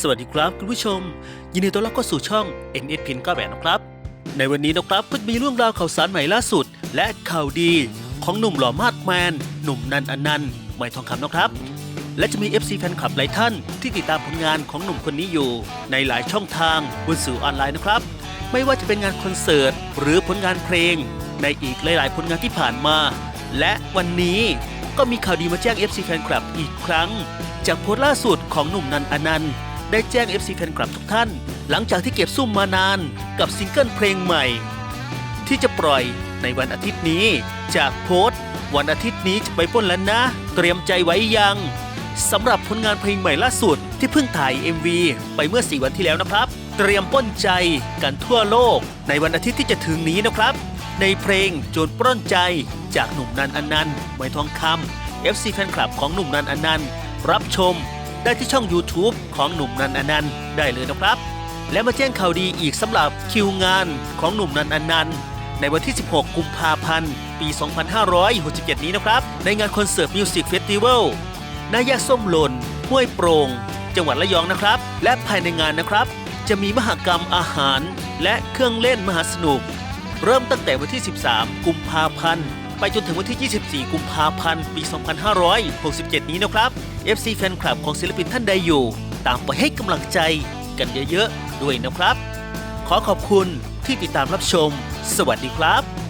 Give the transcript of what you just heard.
สวัสดีครับคุณผู้ชม ยินดีต้อนรับเข้าสู่ช่อง NS พินก็แบบนะครับ ในวันนี้นะครับก็มีเรื่องราวข่าวสารใหม่ล่าสุด และข่าวดีของหนุ่มหล่อมาดแมน หนุ่มนันอนันต์ไม่ทองคำนะครับ และจะมี FC แฟนคลับหลายท่านที่ติดตามผลงานของหนุ่มคนนี้อยู่ ในหลายช่องทางบนสื่อออนไลน์นะครับ ไม่ว่าจะเป็นงานคอนเสิร์ตหรือผลงานเพลง ในอีกหลาย ๆ ผลงานที่ผ่านมา และวันนี้ก็มีข่าวดีมาแจ้ง FC แฟนคลับอีกครั้ง จากโพสต์ล่าสุดของหนุ่มนันอนันต์ ได้แจ้ง FC แฟนคลับทุกท่าน หลังจากที่เก็บซุ่มมานานกับซิงเกิลเพลงใหม่ ที่จะปล่อยในวันอาทิตย์นี้ จากโพสต์ วันอาทิตย์นี้จะไปป้นแล้วนะ เตรียมใจไว้ยังสำหรับผลงานเพลงใหม่ล่าสุด ที่เพิ่งถ่าย MV ไปเมื่อ 4 วันที่แล้วนะครับ เตรียมป้นใจกันทั่วโลก ในวันอาทิตย์ที่จะถึงนี้นะครับ ในเพลงโจรปล้นใจจากหนุ่มนันอนันต์ไม้ทองคำ FC แฟนคลับของหนุ่มนันอนันต์รับชม ได้ที่ช่อง YouTube ของหนุ่มนันอนันต์ได้เลยนะครับ และมาแจ้งข่าวดีอีกสำหรับคิวงานของหนุ่มนันอนันต์ในวันที่ 16 กุมภาพันธ์ ปี 2567 นี้นะครับ ในงานคอนเสิร์ตมิวสิกเฟสติวัลณแยกส้มหล่นห้วยโปร่งจังหวัดระยองนะครับ และภายในงานนะครับ จะมีมหกรรมอาหาร และเครื่องเล่นมหาสนุก เริ่มตั้งแต่วันที่ 13 กุมภาพันธ์ ไปจนถึงวันที่ 24 กุมภาพันธ์ ปี 2567 นี้นะครับ FC แฟนคลับของศิลปินท่านใดอยู่ ตามไปให้กำลังใจกันเยอะๆ ด้วยนะครับ ขอขอบคุณที่ติดตามรับชม สวัสดีครับ